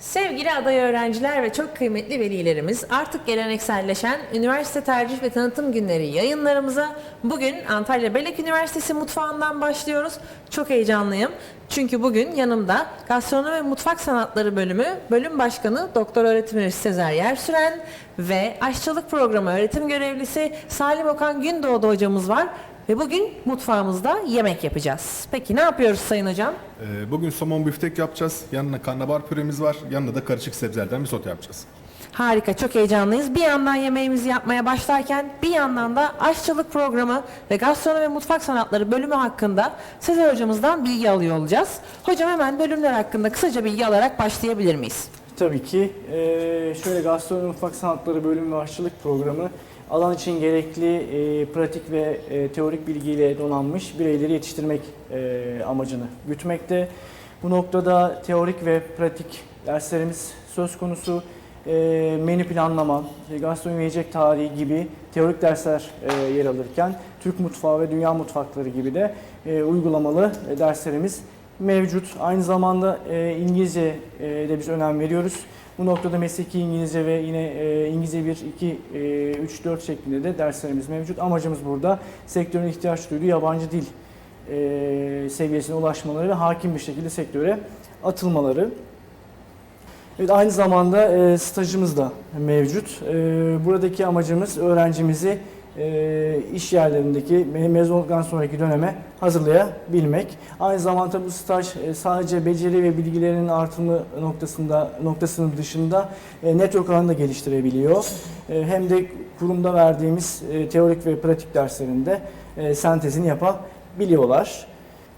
Sevgili aday öğrenciler ve çok kıymetli velilerimiz artık gelenekselleşen üniversite tercih ve tanıtım günleri yayınlarımıza bugün Antalya Belek Üniversitesi mutfağından başlıyoruz. Çok heyecanlıyım. Çünkü bugün yanımda Gastronomi ve Mutfak Sanatları bölümü bölüm başkanı Doktor Öğretim Üyesi Sezer Yersüren ve aşçılık programı öğretim görevlisi Salim Okan Gündoğdu hocamız var. Ve bugün mutfağımızda yemek yapacağız. Peki ne yapıyoruz Sayın Hocam? Ee, Bugün somon biftek yapacağız. Yanına karnabahar püremiz var. Yanına da karışık sebzelerden bir sote yapacağız. Harika, çok heyecanlıyız. Bir yandan yemeğimizi yapmaya başlarken bir yandan da aşçılık programı ve gastronomi ve mutfak sanatları bölümü hakkında Sezer hocamızdan bilgi alıyor olacağız. Hocam hemen bölümler hakkında kısaca bilgi alarak başlayabilir miyiz? Tabii ki. Ee, şöyle gastronomi mutfak sanatları bölüm ve aşçılık programı alan için gerekli e, pratik ve e, teorik bilgiyle donanmış bireyleri yetiştirmek e, amacını gütmekte. Bu noktada teorik ve pratik derslerimiz söz konusu. E, menü planlama, gastronomi yiyecek tarihi gibi teorik dersler e, yer alırken Türk mutfağı ve dünya mutfakları gibi de e, uygulamalı derslerimiz mevcut. Aynı zamanda e, İngilizce e, de biz önem veriyoruz. Bu noktada mesleki İngilizce ve yine e, İngilizce 1, 2, e, 3, 4 şeklinde de derslerimiz mevcut. Amacımız burada sektörün ihtiyaç duyduğu yabancı dil e, seviyesine ulaşmaları ve hakim bir şekilde sektöre atılmaları. Evet, aynı zamanda e, stajımız da mevcut. Buradaki amacımız öğrencimizi e, iş yerlerindeki me- mezun olduktan sonraki döneme hazırlayabilmek. Aynı zamanda bu staj e, sadece beceri ve bilgilerinin artımı noktasında noktasının dışında e, network alanını da geliştirebiliyor. E, hem de kurumda verdiğimiz e, teorik ve pratik derslerinde e, sentezini yapabiliyorlar.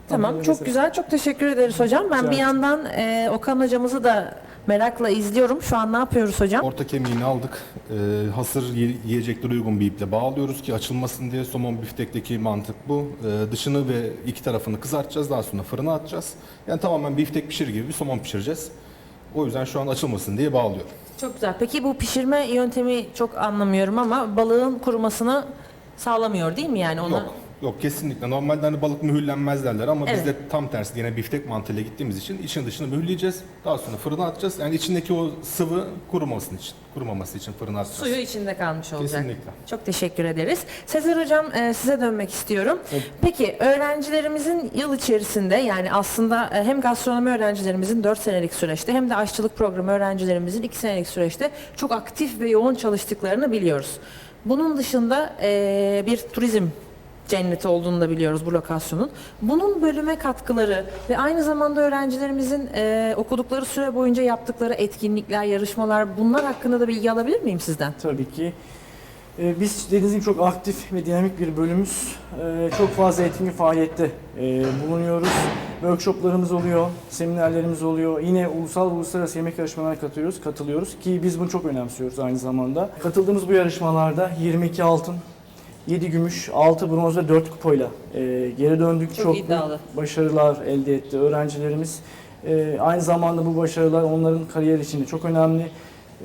Tamam, çok güzel. Çok teşekkür ederiz hocam. Ben bir yandan e, Okan hocamızı da merakla izliyorum. Şu an ne yapıyoruz hocam? Orta kemiğini aldık. Ee, hasır yi- yiyeceklere uygun bir iple bağlıyoruz ki açılmasın diye somon biftekteki mantık bu. Ee, dışını ve iki tarafını kızartacağız. Daha sonra fırına atacağız. Yani tamamen biftek pişir gibi bir somon pişireceğiz. O yüzden şu an açılmasın diye bağlıyorum. Çok güzel. Peki bu pişirme yöntemi çok anlamıyorum ama balığın kurumasını sağlamıyor değil mi yani ona? Yok. Yok kesinlikle. Normalde hani balık mühürlenmez derler ama Evet. biz de tam tersi yine biftek mantığıyla gittiğimiz için için dışını mühürleyeceğiz. Daha sonra fırına atacağız. Yani içindeki o sıvı kurumasın için, kurumaması için fırına atacağız. Suyu içinde kalmış olacak. Kesinlikle. Çok teşekkür ederiz. Sezer Hocam e, size dönmek istiyorum. Evet. Peki öğrencilerimizin yıl içerisinde yani aslında e, hem gastronomi öğrencilerimizin 4 senelik süreçte hem de aşçılık programı öğrencilerimizin 2 senelik süreçte çok aktif ve yoğun çalıştıklarını biliyoruz. Bunun dışında e, bir turizm cenneti olduğunu da biliyoruz bu lokasyonun. Bunun bölüme katkıları ve aynı zamanda öğrencilerimizin e, okudukları süre boyunca yaptıkları etkinlikler, yarışmalar bunlar hakkında da bilgi alabilir miyim sizden? Tabii ki. Ee, Biz dediğiniz gibi çok aktif ve dinamik bir bölümümüz. Ee, Çok fazla etkinlik faaliyette e, bulunuyoruz. Workshoplarımız oluyor, seminerlerimiz oluyor. Yine ulusal ve uluslararası yemek yarışmalarına katılıyoruz, katılıyoruz ki biz bunu çok önemsiyoruz aynı zamanda. Katıldığımız bu yarışmalarda 22 altın, 7 gümüş, 6 bronz ve 4 kupayla e, geri döndük. Çok büyük iddialı. başarılar elde etti öğrencilerimiz. E, aynı zamanda bu başarılar onların kariyer için de çok önemli.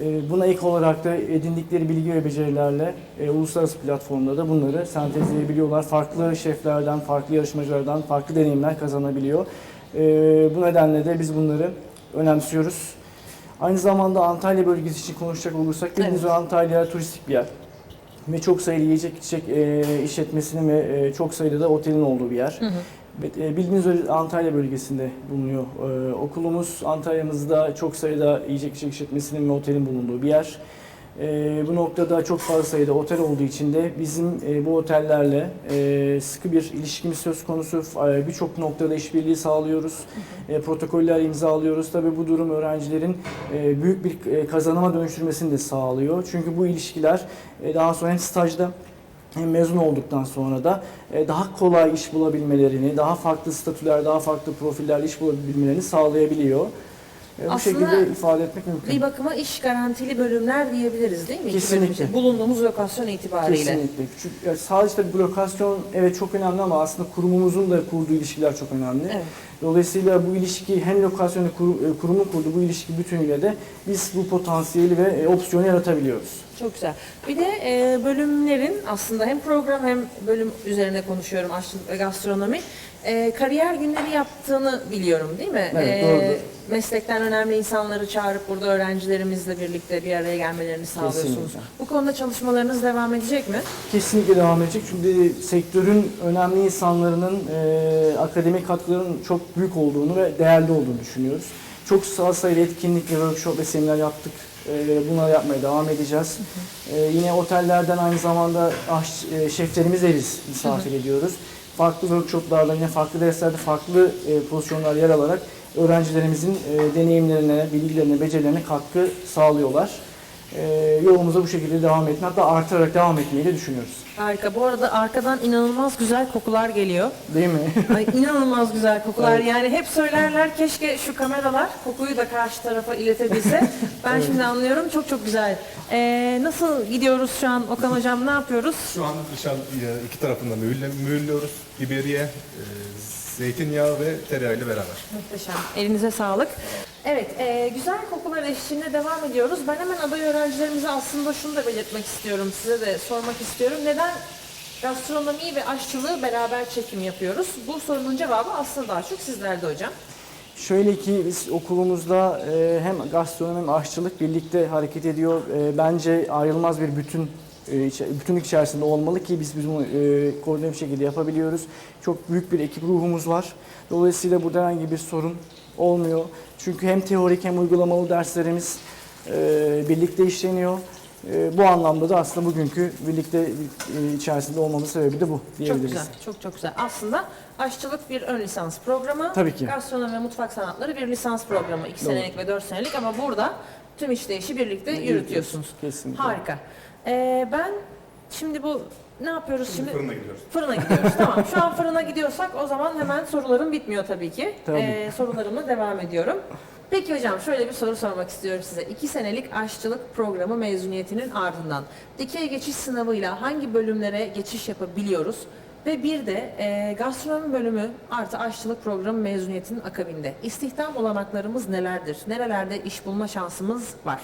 E, Buna ek olarak da edindikleri bilgi ve becerilerle e, uluslararası platformlarda bunları sentezleyebiliyorlar. Farklı şeflerden, farklı yarışmacılardan farklı deneyimler kazanabiliyor. E, Bu nedenle de biz bunları önemsiyoruz. Aynı zamanda Antalya bölgesi için konuşacak olursak bildiğiniz Evet. Antalya turistik bir yer. Ve çok sayıda yiyecek içecek e, işletmesinin ve e, çok sayıda da otelin olduğu bir yer. Hı hı. E, Bildiğiniz üzere Antalya bölgesinde bulunuyor e, okulumuz. Antalya'mızda çok sayıda yiyecek içecek işletmesinin ve otelin bulunduğu bir yer. E, bu noktada çok fazla sayıda otel olduğu için de bizim e, bu otellerle e, sıkı bir ilişkimiz söz konusu. E, Birçok noktada işbirliği sağlıyoruz. E, protokoller imzalıyoruz. Tabii bu durum öğrencilerin e, büyük bir e, kazanıma dönüştürmesini de sağlıyor. Çünkü bu ilişkiler e, daha sonra hem stajda hem mezun olduktan sonra da e, daha kolay iş bulabilmelerini, daha farklı statüler, daha farklı profiller iş bulabilmelerini sağlayabiliyor. E, Bu Aslında şekilde ifade etmek mümkün. Bir bakıma iş garantili bölümler diyebiliriz değil mi? İki Kesinlikle. bölüm. Bulunduğumuz lokasyon itibariyle. Kesinlikle. Küçük, yani sadece tabii bu lokasyon evet çok önemli ama aslında kurumumuzun da kurduğu ilişkiler çok önemli. Evet. Dolayısıyla bu ilişki hem lokasyonu kur, e, kurumun kurduğu bu ilişki bütünüyle de biz bu potansiyeli ve e, opsiyonu yaratabiliyoruz. Çok güzel. Bir de e, bölümlerin aslında hem program hem bölüm üzerine konuşuyorum aşçılık ve gastronomi. Ee, kariyer günleri yaptığını biliyorum değil mi? Evet, Ee, doğrudur. meslekten önemli insanları çağırıp burada öğrencilerimizle birlikte bir araya gelmelerini sağlıyorsunuz. Kesinlikle. Bu konuda çalışmalarınız devam edecek mi? Kesinlikle devam edecek çünkü sektörün önemli insanlarının e, akademik katkılarının çok büyük olduğunu ve değerli olduğunu düşünüyoruz. Çok az sayıda etkinlik ve workshop ve seminer yaptık. E, bunları yapmaya devam edeceğiz. E, yine otellerden aynı zamanda aş, e, şeflerimizi de biz misafir ediyoruz. Farklı workshoplarda yine farklı derslerde farklı e, pozisyonlar yer alarak öğrencilerimizin e, deneyimlerine, bilgilerine, becerilerine katkı sağlıyorlar. E, yolumuza bu şekilde devam etme hatta artarak devam etmeyi de düşünüyoruz. Harika. Bu arada arkadan inanılmaz güzel kokular geliyor. Değil mi? Ay inanılmaz güzel kokular. Evet. Yani hep söylerler keşke şu kameralar kokuyu da karşı tarafa iletebilse. Ben şimdi anlıyorum. Çok çok güzel. Ee, nasıl gidiyoruz şu an Okan Hocam? Ne yapıyoruz? Şu an dışarı iki tarafında mühürle, mühürlüyoruz. Biberiye, e, zeytinyağı ve tereyağıyla beraber. Muhteşem. Elinize sağlık. Evet, e, güzel kokular eşliğinde devam ediyoruz. Ben hemen aday öğrencilerimize aslında şunu da belirtmek istiyorum, size de sormak istiyorum. Neden gastronomi ve aşçılığı beraber çekim yapıyoruz? Bu sorunun cevabı aslında daha çok sizlerde hocam. Şöyle ki biz okulumuzda e, hem gastronomi hem aşçılık birlikte hareket ediyor. E, bence ayrılmaz bir bütün bütünlük içerisinde olmalı ki biz biz bunu e, koordine bir şekilde yapabiliyoruz. Çok büyük bir ekip ruhumuz var. Dolayısıyla burada herhangi bir sorun olmuyor. Çünkü hem teorik hem uygulamalı derslerimiz e, birlikte işleniyor. E, bu anlamda da aslında bugünkü birlikte e, içerisinde olmamın sebebi de bu Çok diyebiliriz. güzel, çok çok güzel. Aslında aşçılık bir ön lisans programı. Tabii ki. Gastronomi ve mutfak sanatları bir lisans programı. 2 Doğru. senelik ve 4 senelik ama burada tüm işleyişi birlikte yürütüyorsunuz. Kesinlikle. Harika. Ee, ben şimdi bu ne yapıyoruz şimdi? Fırına gidiyoruz. Fırına gidiyoruz. tamam. Şu an fırına gidiyorsak o zaman hemen sorularım bitmiyor tabii ki. Tabii. Ee, sorularıma devam ediyorum. Peki hocam şöyle bir soru sormak istiyorum size. İki senelik aşçılık programı mezuniyetinin ardından dikey geçiş sınavıyla hangi bölümlere geçiş yapabiliyoruz? Ve bir de e, gastronomi bölümü artı aşçılık programı mezuniyetinin akabinde istihdam olanaklarımız nelerdir? Nerelerde iş bulma şansımız var?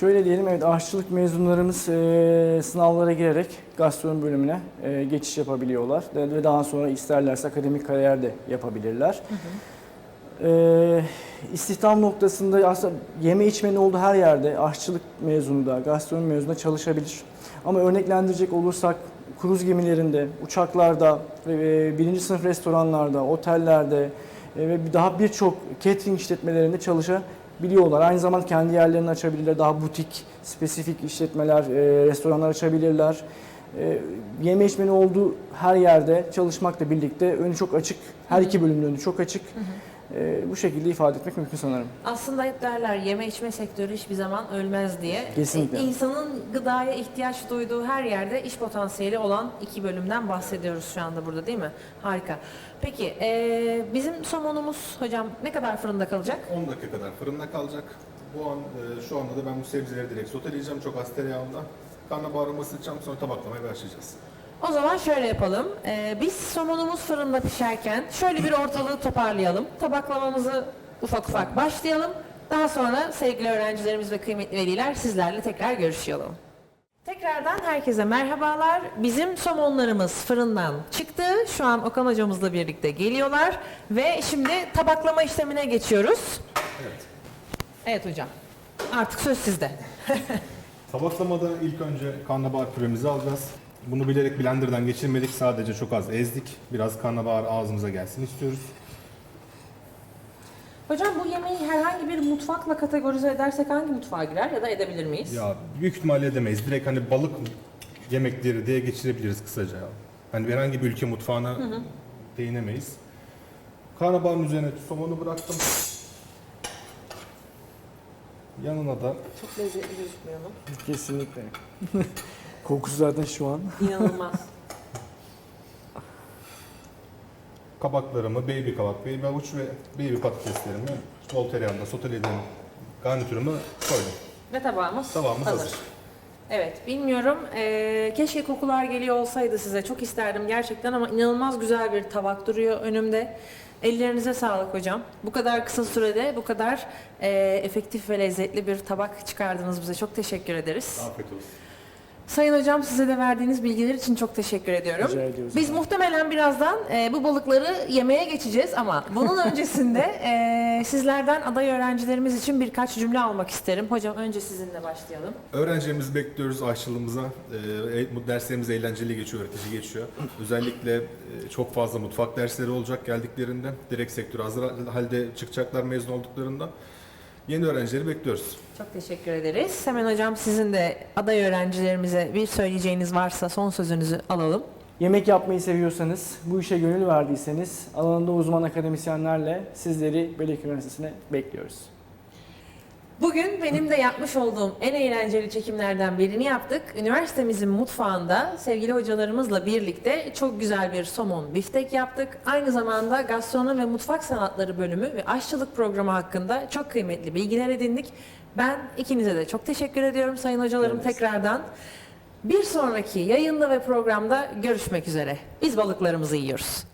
Şöyle diyelim, evet aşçılık mezunlarımız e, sınavlara girerek gastronomi bölümüne e, geçiş yapabiliyorlar ve daha sonra isterlerse akademik kariyer de yapabilirler. E, istihdam noktasında aslında yeme içmenin olduğu her yerde aşçılık mezunu da, gastronomi mezunu da çalışabilir. Ama örneklendirecek olursak kruz gemilerinde, uçaklarda, e, birinci sınıf restoranlarda, otellerde ve daha birçok catering işletmelerinde çalışabiliyorlar. Aynı zamanda kendi yerlerini açabilirler. Daha butik, spesifik işletmeler, e, restoranlar açabilirler. E, Yeme içmenin olduğu her yerde çalışmakla birlikte önü çok açık. Her iki bölümün önü çok açık. E, Bu şekilde ifade etmek mümkün sanırım. Aslında hep derler yeme içme sektörü hiçbir zaman ölmez diye. Kesinlikle. E, İnsanın gıdaya ihtiyaç duyduğu her yerde iş potansiyeli olan iki bölümden bahsediyoruz şu anda burada değil mi? Harika. Peki e, bizim somonumuz hocam ne kadar fırında kalacak? 10 dakika kadar fırında kalacak. Bu an e, şu anda da ben bu sebzeleri direkt soteleyeceğim çok az tereyağında. Karnabaharımı ısıtacağım sonra tabaklamaya başlayacağız. O zaman şöyle yapalım. E, biz somonumuz fırında pişerken şöyle bir ortalığı toparlayalım. Tabaklamamızı ufak ufak başlayalım. Daha sonra sevgili öğrencilerimiz ve kıymetli veliler sizlerle tekrar görüşüyor olalım. Tekrardan herkese merhabalar. Bizim somonlarımız fırından çıktı. Şu an Okan hocamızla birlikte geliyorlar. Ve şimdi tabaklama işlemine geçiyoruz. Evet. Evet hocam. Artık söz sizde. Tabaklamada ilk önce karnabahar püremizi alacağız. Bunu bilerek blenderdan geçirmedik. Sadece çok az ezdik. Biraz karnabahar ağzımıza gelsin istiyoruz. Hocam bu yemeği herhangi bir mutfakla kategorize edersek hangi mutfağa girer ya da edebilir miyiz? Ya büyük ihtimalle edemeyiz. Direkt hani balık yemekleri diye geçirebiliriz kısaca. Hani herhangi bir ülke mutfağına değinemeyiz. Karnabaharın üzerine somonu bıraktım. Yanına da Çok lezzetli gözükmüyor mu? Kesinlikle. Kokusu zaten şu an. İnanılmaz. kabaklarımı, baby kabak, baby havuç ve baby patateslerimi bol tereyağında sotelediğim garnitürümü koydum. Ve tabağımız, Tabağımız hazır. Evet, bilmiyorum. Ee, keşke kokular geliyor olsaydı size. Çok isterdim gerçekten ama inanılmaz güzel bir tabak duruyor önümde. Ellerinize sağlık hocam. Bu kadar kısa sürede bu kadar e, efektif ve lezzetli bir tabak çıkardınız bize. Çok teşekkür ederiz. Afiyet olsun. Sayın hocam size de verdiğiniz bilgiler için çok teşekkür ediyorum. Rica ediyoruz. Biz muhtemelen birazdan e, bu balıkları yemeye geçeceğiz ama bunun öncesinde e, sizlerden aday öğrencilerimiz için birkaç cümle almak isterim. Hocam önce sizinle başlayalım. Öğrencilerimizi bekliyoruz aşçılığımıza. Ee, bu derslerimiz eğlenceli geçiyor, öğretici geçiyor. Özellikle e, çok fazla mutfak dersleri olacak geldiklerinde. Direkt sektöre hazır halde çıkacaklar mezun olduklarında. Yeni öğrencileri bekliyoruz. Çok teşekkür ederiz. Semen hocam sizin de aday öğrencilerimize bir söyleyeceğiniz varsa son sözünüzü alalım. Yemek yapmayı seviyorsanız, bu işe gönül verdiyseniz alanında uzman akademisyenlerle sizleri Belek Üniversitesi'ne bekliyoruz. Bugün benim de yapmış olduğum en eğlenceli çekimlerden birini yaptık. Üniversitemizin mutfağında sevgili hocalarımızla birlikte çok güzel bir somon biftek yaptık. Aynı zamanda gastronomi ve mutfak sanatları bölümü ve aşçılık programı hakkında çok kıymetli bilgiler edindik. Ben ikinize de çok teşekkür ediyorum sayın hocalarım Evet. tekrardan. Bir sonraki yayında ve programda görüşmek üzere. Biz balıklarımızı yiyoruz.